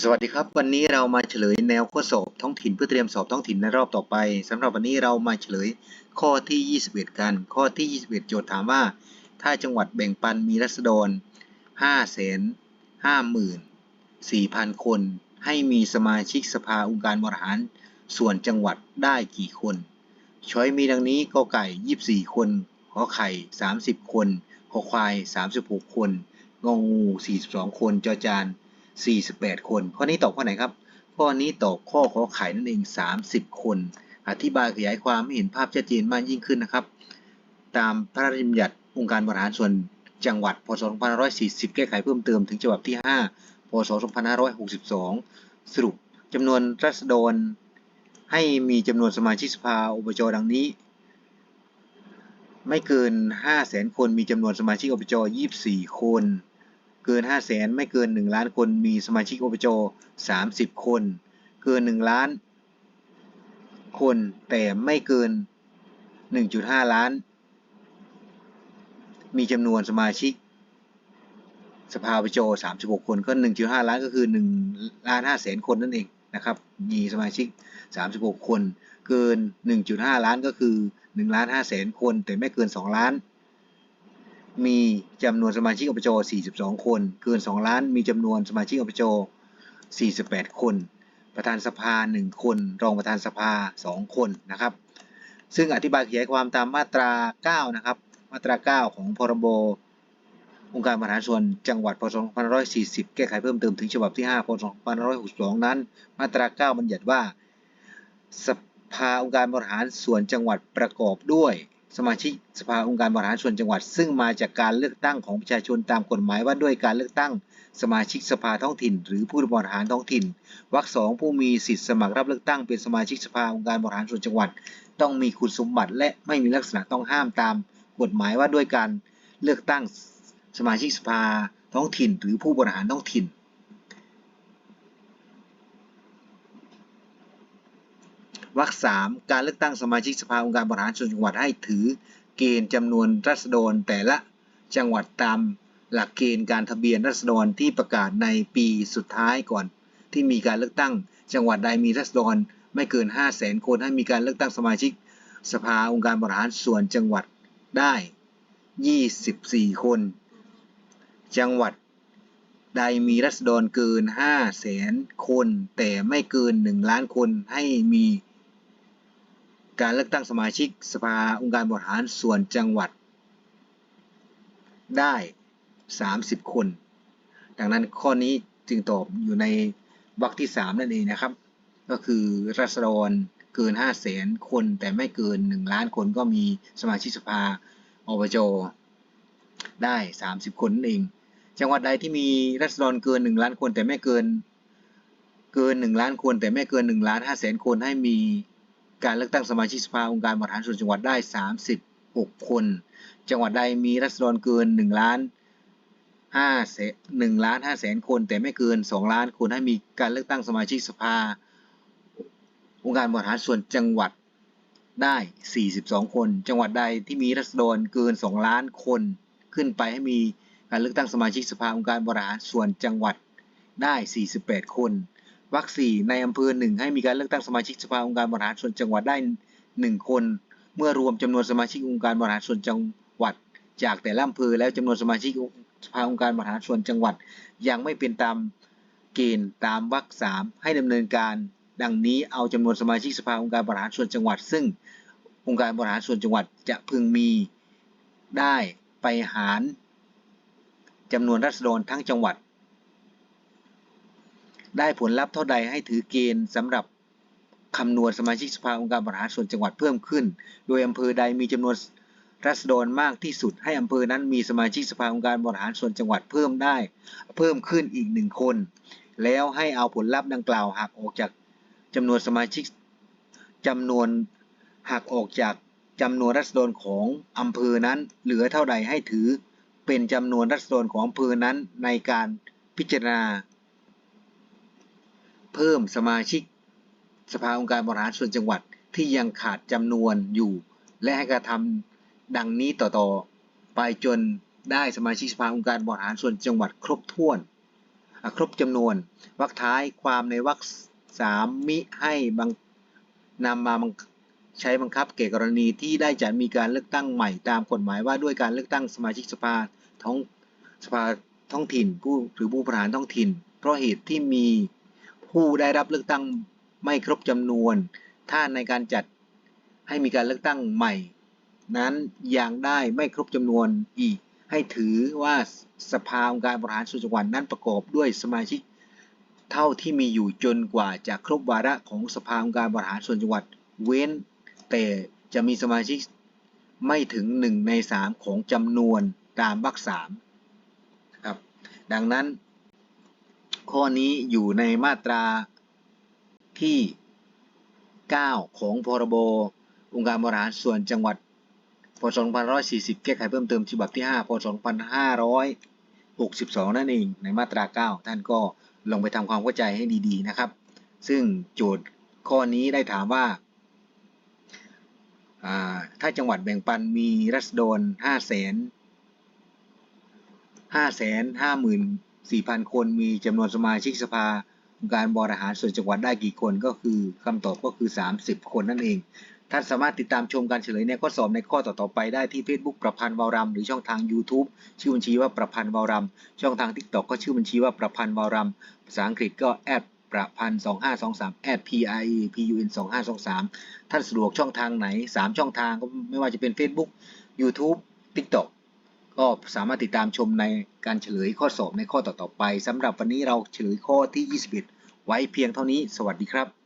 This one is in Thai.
สวัสดีครับ วันนี้เรามาเฉลยแนวข้อสอบท้องถิ่นเพื่อเตรียมสอบท้องถิ่นในรอบต่อไปสำหรับวันนี้เรามาเฉลยข้อที่ 21 กัน ข้อที่ 21 โจทย์ถามว่า ถ้าจังหวัดแบ่งปันมีรัษฎร5 5 4 0 0 0 คน ให้มีสมาชิกสภาองค์การบริหาร ส่วนจังหวัดได้กี่คนช้อยมีดังนี้กอไก่ 24 คนขอไข่ 30 คนขอควาย 36 คนงองู 42 คนจอจาน 48 คน ข้อนี้ตอบข้อไหนครับ ข้อนี้ตอบข้อขอไข่นั่นเอง 30 คน อธิบายขยายความให้เห็นภาพชัดเจนมากยิ่งขึ้นนะครับ ตามพระราชบัญญัติองค์การบริหารส่วนจังหวัด พศ 2540 แก้ไขเพิ่มเติมถึงฉบับที่ 5 พศ 2562 สรุปจำนวนรัษฎรให้มีจำนวนสมาชิกสภาอบจดังนี้ ไม่เกิน 500,000 คน มีจำนวนสมาชิกอบจ 24 คน เกิน 5 0 0แสนไม่เกิน 1 ล้านคนมีสมาชิกอบจ 30 คน เกิน 1 ล้าน คนแต่ไม่เกิน 1.5 ล้าน มีจำนวนสมาชิก สภาอบจ 36 คนก็ 1.5 ล้านก็คือ1ล้าน5แสนคนนั่นเองนะครับ มีสมาชิก 36 คน เกิน 1.5 ล้านก็คือ1ล้าน5แสนคน แต่ไม่เกิน 2 ล้าน มีจำนวนสมาชิกอบจ 42 คน เกิน 2 ล้าน มีจำนวนสมาชิกอบจ 48 คน ประธานสภา 1 คน รองประธานสภา 2 คนนะครับ ซึ่งอธิบายขยายความตามมาตรา 9 นะครับ มาตรา 9 ของพรบองค์การบริหารส่วนจังหวัดพศ2540 แก้ไขเพิ่มเติมถึงฉบับที่ 5 พศ2562 นั้น มาตรา 9 บัญญัติว่า สภาองค์การบริหารส่วนจังหวัดประกอบด้วย สมาชิกสภาองค์การบริหารส่วนจังหวัด ซึ่งมาจากการเลือกตั้งของประชาชนตามกฎหมายว่าด้วยการเลือกตั้ง สมาชิกสภาท้องถิ่น หรือผู้บริหารท้องถิ่นวรรคสองผู้มีสิทธิสมัครรับเลือกตั้งเป็นสมาชิกสภาองค์การบริหารส่วนจังหวัด ต้องมีคุณสมบัติ และไม่มีลักษณะต้องห้ามตามกฎหมายว่าด้วยการเลือกตั้งสมาชิกสภาท้องถิ่น หรือผู้บริหารท้องถิ่น วรรคสามการเลือกตั้งสมาชิกสภาองค์การบริหารส่วนจังหวัดให้ถือเกณฑ์จำนวนรัษฎรแต่ละจังหวัดตามหลักเกณฑ์การทะเบียนรัษฎรที่ประกาศในปีสุดท้ายก่อน ที่มีการเลือกตั้ง จังหวัดใดมีรัษฎรไม่เกิน 5 0 0แสนคนให้มีการเลือกตั้งสมาชิก สภาองค์การบริหารส่วนจังหวัดได้ 24 คน จังหวัดใดมีรัษฎรเกิน 5 0 0แสนคน แต่ไม่เกิน 1 ล้านคนให้มี การเลือกตั้งสมาชิกสภาองค์การบริหารส่วนจังหวัด ได้ 30 คน ดังนั้นข้อนี้จึงตอบอยู่ในวรรคที่ 3 นั่นเองนะครับ ก็คือรัษฎรเกิน 5 0 0แสนคน แต่ไม่เกิน 1 ล้านคนก็มีสมาชิกสภาอบจได้ 30 คนนั่นเอง จังหวัดใดที่มีรัษฎรเกิน 1 ล้านคนแต่ไม่เกิน เกิน 1 ล้านคน แต่ไม่เกิน 1 ล้าน5แสนคนให้มี การเลือกตั้งสมาชิกสภาองค์การบริหารส่วนจังหวัดได้ 36 คน จังหวัดใดมีรัษฎรเกิน1ล้าน5แสน1ล้าน5แสนคน แต่ไม่เกิน 2 ล้านคนให้มีการเลือกตั้งสมาชิกสภา องค์การบริหารส่วนจังหวัดได้ 42 คน จังหวัดใดที่มีรัษฎรเกิน 2 ล้านคนขึ้นไปให้มีการเลือกตั้งสมาชิกสภาองค์การบริหารส่วนจังหวัดได้ 48 คน วรรคสี่ในอำเภอหนึ่งให้มีการเลือกตั้งสมาชิกสภาองค์การบริหารส่วนจังหวัดได้หนึ่งคน เมื่อรวมจำนวนสมาชิกองค์การบริหารส่วนจังหวัด จากแต่ละอำเภอแล้วจำนวนสมาชิกสภาองค์การบริหารส่วนจังหวัด ยังไม่เป็นตามเกณฑ์ตามวรรคสามให้ดำเนินการ ดังนี้เอาจำนวนสมาชิกสภาองค์การบริหารส่วนจังหวัด ซึ่งองค์การบริหารส่วนจังหวัดจะพึงมีได้ไปหารจำนวนรัษฎรทั้งจังหวัด ได้ผลลัพธ์เท่าใดให้ถือเกณฑ์สำหรับคำนวณสมาชิกสภาองค์การบริหารส่วนจังหวัดเพิ่มขึ้น โดยอำเภอใดมีจำนวนรัษฎรมากที่สุดให้อำเภอนั้นมีสมาชิกสภาองค์การบริหารส่วนจังหวัดเพิ่มได้ เพิ่มขึ้นอีกหนึ่งคน แล้วให้เอาผลลัพธ์ดังกล่าวหักออกจากจำนวนสมาชิกจำนวนหักออกจากจำนวนรัษฎรของอำเภอนั้น เหลือเท่าใดให้ถือเป็นจำนวนรัษฎรของอำเภอนั้นในการพิจารณา เพิ่มสมาชิก สภาองค์การบริหารส่วนจังหวัดที่ยังขาดจำนวนอยู่ และให้กระทำดังนี้ต่อๆไปจนได้สมาชิกสภาองค์การบริหารส่วนจังหวัดครบถ้วนครบจำนวนวรรคท้ายความในวรรคสามมิให้บังนำมาใช้บังคับแก่กรณีที่ได้จัดมีการเลือกตั้งใหม่ตามกฎหมายว่าด้วยการเลือกตั้งสมาชิกสภาท้องสภาท้องถิ่นผู้หรือผู้บริหารท้องถิ่น เพราะเหตุที่มี ผู้ได้รับเลือกตั้งไม่ครบจำนวน ถ้าในการจัดให้มีการเลือกตั้งใหม่ นั้นยังได้ไม่ครบจำนวนอีก ให้ถือว่าสภาองค์การบริหารส่วนจังหวัดนั้นประกอบด้วยสมาชิก เท่าที่มีอยู่จนกว่าจะครบวาระของสภาองค์การบริหารส่วนจังหวัด เว้น แต่จะมีสมาชิกไม่ถึง 1 ใน 3 ของจำนวนตามวรรคสามครับ ดังนั้น ข้อนี้อยู่ในมาตราที่ 9 ของพรบองค์การบริหารส่วนจังหวัดพศ2540 แก้ไขเพิ่มเติมฉบับที่ 5 พศ2562 นั่นเองในมาตรา 9 ท่านก็ลองไปทำความเข้าใจให้ดีๆนะครับ ซึ่งโจทย์ข้อนี้ได้ถามว่า ถ้าจังหวัดแบ่งปันมีรัษฎร5 0 0 0 0 5 5 4 0 0 0 4,000 คนมีจำนวนสมาชิกสภาองค์การบริหารส่วนจังหวัดได้กี่คนก็คือคำตอบก็คือ 30 คนนั่นเอง ท่านสามารถติดตามชมการเฉลยในข้อสอบในข้อต่อๆไปได้ที่ Facebook ประพันธ์วารัมหรือช่องทาง YouTube ชื่อบัญชีว่าประพันธ์วารัมช่องทาง TikTok ก็ชื่อบัญชีว่าประพันธ์วารัมภาษาอังกฤษก็แอดประพันธ์2523 at p i e p u n 2523 ท่านสะดวกช่องทางไหน 3 ช่องทางก็ไม่ว่าจะเป็น Facebook YouTube TikTok ก็สามารถติดตามชมในการเฉลยข้อสอบในข้อต่อๆไปสำหรับวันนี้เราเฉลยข้อที่ 21 ไว้เพียงเท่านี้ สวัสดีครับ